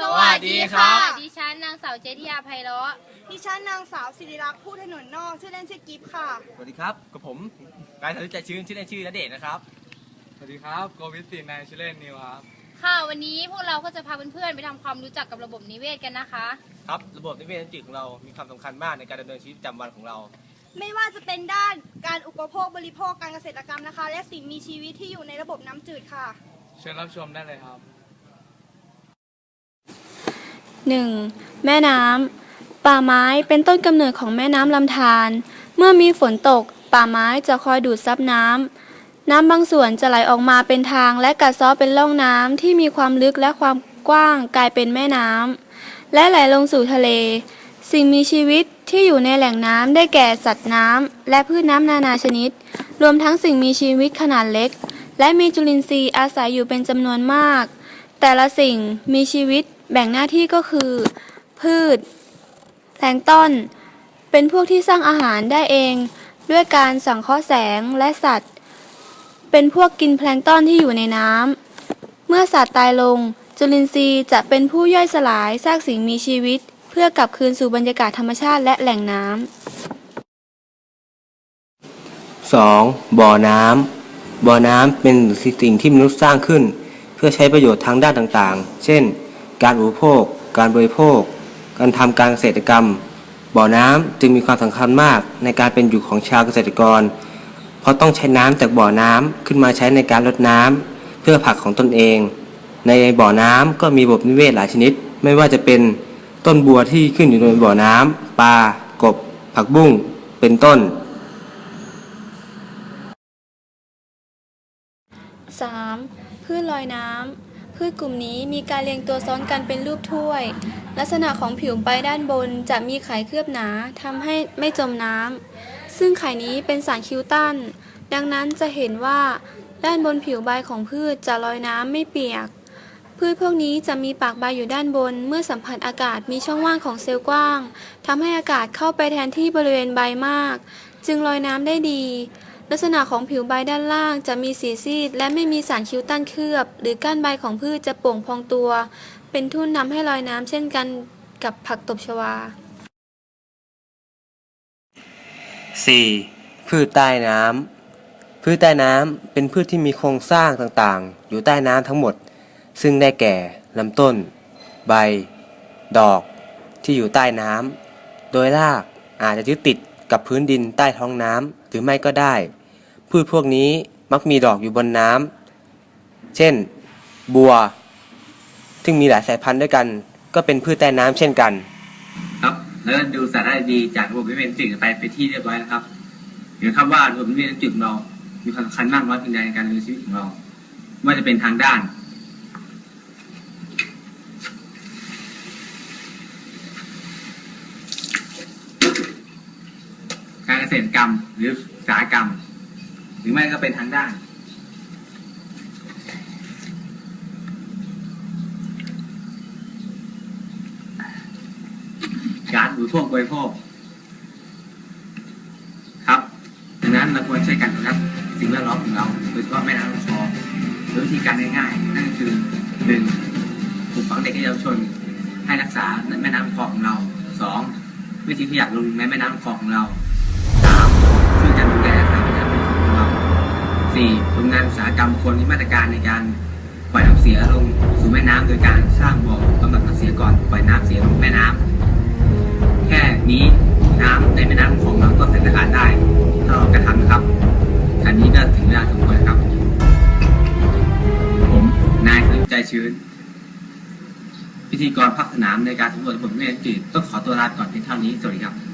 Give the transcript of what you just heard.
สวัสดีค่ะ ดิฉันนางสาวเจธิยาไพเราะดิฉันนางสาวศิริรักษ์ผู้ถนนนอกชื่อเล่นชื่อกิฟค่ะ สวัสดีครับกับผมนายสาธิตใจชื้นชื่อเล่นชื่อณเดชน์นะครับ สวัสดีครับโกวิทตินนายชื่อเล่นนิวครับ ค่ะวันนี้พวกเราก็จะพาเพื่อนๆไปทำความรู้จักกับระบบนิเวศกันนะคะ ครับ ระบบนิเวศน้ำจืดของเรามีความสำคัญมากในการดำเนินชีวิตประจำวันของเรา ไม่ว่าจะเป็นด้านการอุปโภคบริโภคการเกษตรกรรมนะคะ และสิ่งมีชีวิตที่อยู่ในระบบน้ำจืดค่ะ เชิญรับชมได้เลยครับ 1. แม่น้ำ ป่าไม้เป็นต้นกำเนิดของแม่น้ำลำธาร เมื่อมีฝนตก ป่าไม้จะคอยดูดซับน้ำ น้ำบางส่วนจะไหลออกมาเป็นทางและกัดเซาะเป็นร่องน้ำที่มีความลึกและความกว้างกลายเป็นแม่น้ำ และไหลลงสู่ทะเล สิ่งมีชีวิตที่อยู่ในแหล่งน้ำได้แก่สัตว์น้ำและพืชน้ำนานาชนิด รวมทั้งสิ่งมีชีวิตขนาดเล็ก และมีจุลินทรีย์อาศัยอยู่เป็นจำนวนมาก แต่ละสิ่งมีชีวิต แบ่งหน้าที่ก็คือ พืชแพลงต้น เป็นพวกที่สร้างอาหารได้เอง ด้วยการสังเคราะห์แสงและสัตว์ เป็นพวกกินแพลงต้นที่อยู่ในน้ำเมื่อสัตว์ตายลง จุลินทรีย์จะเป็นผู้ย่อยสลายซากสิ่งมีชีวิต เพื่อกลับคืนสู่บรรยากาศธรรมชาติและแหล่งน้ำ 2. บ่อน้ำบ่อน้ำเป็นสิ่งที่มนุษย์สร้างขึ้น เพื่อใช้ประโยชน์ทางด้านต่างๆ เช่น การอุปโภค การบริโภค การทำการเกษตรกรรม บ่อน้ำจึงมีความสำคัญมากในการเป็นอยู่ของชาวเกษตรกร เพราะต้องใช้น้ำจากบ่อน้ำขึ้นมาใช้ในการรดน้ำเพื่อผักของตนเอง ในบ่อน้ำก็มีระบบนิเวศหลายชนิด ไม่ว่าจะเป็นต้นบัวที่ขึ้นอยู่ในบ่อน้ำปลากบ ผักบุ้งเป็นต้น 3. พืชลอยน้ำ พืชกลุ่มนี้มีการเรียงตัวซ้อนกันเป็นรูปถ้วย ลักษณะของผิวใบด้านบนจะมีไขเคลือบหนาทำให้ไม่จมน้ำซึ่งไขนี้เป็นสารคิวตัน ดังนั้นจะเห็นว่าด้านบนผิวใบของพืชจะลอยน้ำไม่เปียก พืชพวกนี้จะมีปากใบอยู่ด้านบน เมื่อสัมผัสอากาศมีช่องว่างของเซลล์กว้างทำให้อากาศเข้าไปแทนที่บริเวณใบมาก จึงลอยน้ำได้ดี ลักษณะของผิวใบด้านล่างจะมีสีซีด และไม่มีสารคิวตันเคลือบ หรือก้านใบของพืชจะโป่งพองตัว เป็นทุ่นนำให้ลอยน้ำเช่นกันกับผักตบชวา 4. พืชใต้น้ำพืชใต้น้ำเป็นพืชที่มีโครงสร้างต่างๆ อยู่ใต้น้ำทั้งหมด ซึ่งได้แก่ลำต้น ใบ ดอก ที่อยู่ใต้น้ำโดยรากอาจจะยึดติดกับพื้นดินใต้ท้องน้ำหรือไม่ก็ได้ พืชพวกนี้มักมีดอกอยู่บนน้ำเช่น บัว ซึ่งมีหลายสายพันธุ์ด้วยกัน ก็เป็นพืชใต้น้ำเช่นกัน ครับ แล้วดูสาระดีจากระบบนิเวศน้ำจืดไปไปที่เรียบร้อยแล้วครับเห็นครับว่าระบบนิเวศน้ำจืดของเรามีความสำคัญมากน้อยเพียงใดในการดำเนินชีวิตของเราไม่ว่าจะเป็นทางด้านการเกษตรกรรมหรืออุตสาหกรรม หรือไม่ก็เป็นทางด้าน การอุปโภคบริโภคครับดังนั้นเราควรใช่วยกันนะครับสิ่งแวดล้อมของเราโดยเฉพาะแม่น้ำลำคลองโดยวิธีการง่ายๆนั่นคือหนึ่งปลูกฝังเด็กและเยาวชนให้รักษาแม่น้ำคลองของเราสองวิธีที่อยากลงในแม่น้ำลำคลองของเรา งานอุตสาหกรรมควรมีมาตรการในการปล่อยน้ำเสียลงสู่แม่น้ำโดยการสร้างบ่อบำบัดน้ำเสียก่อนปล่อยน้ำเสียลงแม่น้ำแค่นี้น้ำในแม่น้ำของเราก็ใสสะอาดได้ ถ้าเรากระทำนะครับอันนี้ก็ถึงเวลาสมควรแล้วครับ ผมนายสนใจชื้นพิธีกรภาคสนามในการสำรวจระบบนิเวศจืดต้องขอตัวลาก่อนเพียงเท่านี้สวัสดีครับ